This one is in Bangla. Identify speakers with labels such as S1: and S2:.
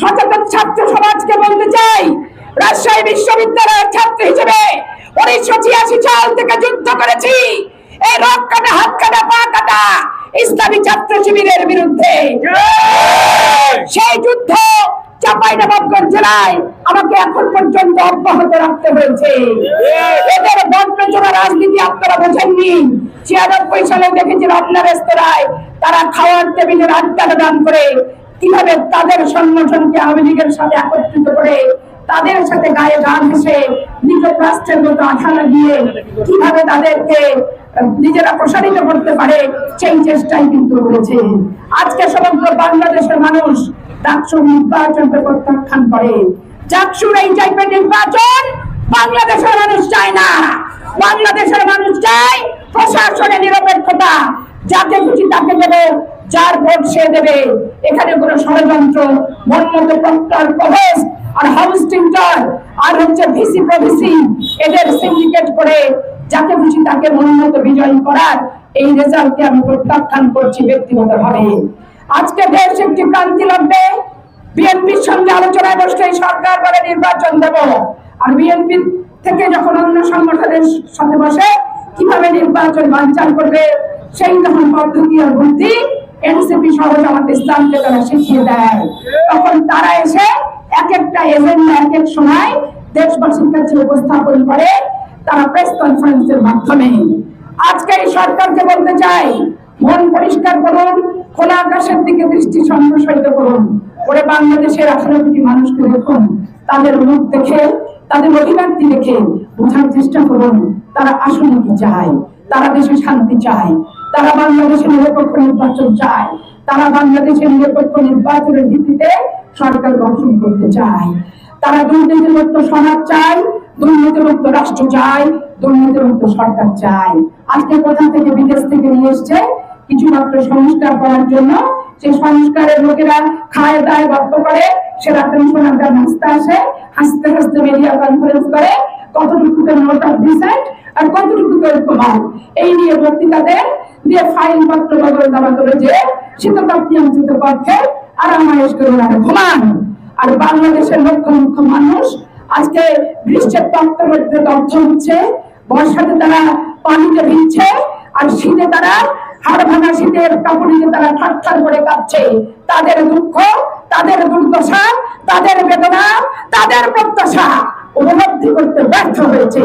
S1: সচেতন ছাত্র সমাজকে বলতে চাই, রাজশাহী বিশ্ববিদ্যালয়ের ছাত্র হিসেবে উনিশশো ছিয়াশি সাল থেকে যুদ্ধ করেছি। এই রক কাটা, হাত কাটা, পা কাটা ইসলামী ছাত্র শিবিরের বিরুদ্ধে। সেই যুদ্ধ রাজনীতি আপনারা বোঝেননি। ছিয়ানব্বই সালে দেখেছি তারা খাওয়ার টেবিলের আড্ডা দান করে কীভাবে তাদের সংগঠনকে আওয়ামী লীগের সাথে একত্রিত করে তাদের সাথে গায়ে গান হেসে নিকট রাষ্ট্রের মতো আঠা লাগিয়ে কীভাবে তাদেরকে নিজেরা প্রসারিত করতে পারে, সেই চেষ্টাই কিন্তু করেছে আজকে সমগ্র বাংলাদেশের মানুষ ডাকসু নির্বাচনকে প্রত্যাখ্যান করে। ডাকসুর এই টাইপের নির্বাচন বাংলাদেশের মানুষ চায় না। বাংলাদেশের মানুষ চায় প্রশাসনের নিরপেক্ষতা। যাকে খুশি তাকে দেবে। যার ভোট সে দেবে। এখানে কোনো ষড়যন্ত্র, মনমতো প্রক্টর প্রবেশ আর হাউস টিন্টার আর হচ্ছে ভিসি প্রভিসি এদের সিন্ডিকেট করে যাকে খুশি তাকে মনোনীত বিজয়ী করার এই রেজাল্টকে আমি প্রত্যাখ্যান করছি ব্যক্তিগতভাবে। আজকে দেশ একটি ক্রান্তি লাগবে। বিএনপির সঙ্গে আলোচনায় বসলে সরকার বলে নির্বাচন দেব। আর বিএনপি থেকে যখন অন্য সংগঠনের সাথে বসে কীভাবে নির্বাচন বানচাল করবে, সেই তখন পদ্ধতি আর বুদ্ধি এনসিপি সহ জামাত ইসলামকে তারা শিখিয়ে দেয়। তখন তারা এসে এক একটা এজেন্ডা এক এক সময় দেশবাসীর কাছে উপস্থাপন করে তারা প্রেস কনফারেন্সের মাধ্যমে। আজকে এই সরকারকে বলতে চাই, মন পরিষ্কার করুন, খোলা আকাশের দিকে দৃষ্টি সম্প্রসারিত করুন। করে বাংলাদেশের আঠারো কোটি মানুষকে দেখুন, তাদের মুখ দেখে, তাদের অভিব্যক্তি দেখে বোঝার চেষ্টা করুন, তারা আসলে কি চায়? তারা দেশে শান্তি চায় তারা বাংলাদেশে নিরপেক্ষ নির্বাচন চায়। তারা বাংলাদেশের নিরপেক্ষ নির্বাচনের ভিত্তিতে সরকার গঠন করতে চায়। তারা দুর্নীতিমুক্ত সমাজ চায়, দুর্নীতিমুক্ত রাষ্ট্র চায়, দুর্নীতিমুক্ত সরকার চায়। আজকে কোথা থেকে বিদেশ থেকে নিয়ে এসছে? কিছু মাত্র সংস্কার করার জন্য সেই সংস্কারের লোকেরা খায়, দায়, গল্প করে সেরা টেনশন একটা নাস্তা আসে। হাসতে হাসতে মিডিয়া কনফারেন্স করে। কতটুকু নোট অফ ডিসেন্ট আর কতটুকু এই নিয়ে বক্তৃতাদের দিয়ে ফাইল পত্র বদল দেওয়া করে যে শীততাপ নিয়ন্ত্রিত পক্ষে আরামায়েশ করে ওনারা ঘুমান। আর বাংলাদেশের লক্ষ লক্ষ মানুষ আজকে গ্রীষ্মের তত্ত্ব দগ্ধ হচ্ছে, বর্ষাতে তারা পানিতে ভিজছে, আর শীতে তারা হাড় ভাঙা শীতের কাপড়িতে তারা ঠাট্টার করে কাঁপছে। তাদের দুঃখ, তাদের দুর্দশা, তাদের বেদনা, তাদের প্রত্যাশা উপলব্ধি করতে ব্যর্থ হয়েছে।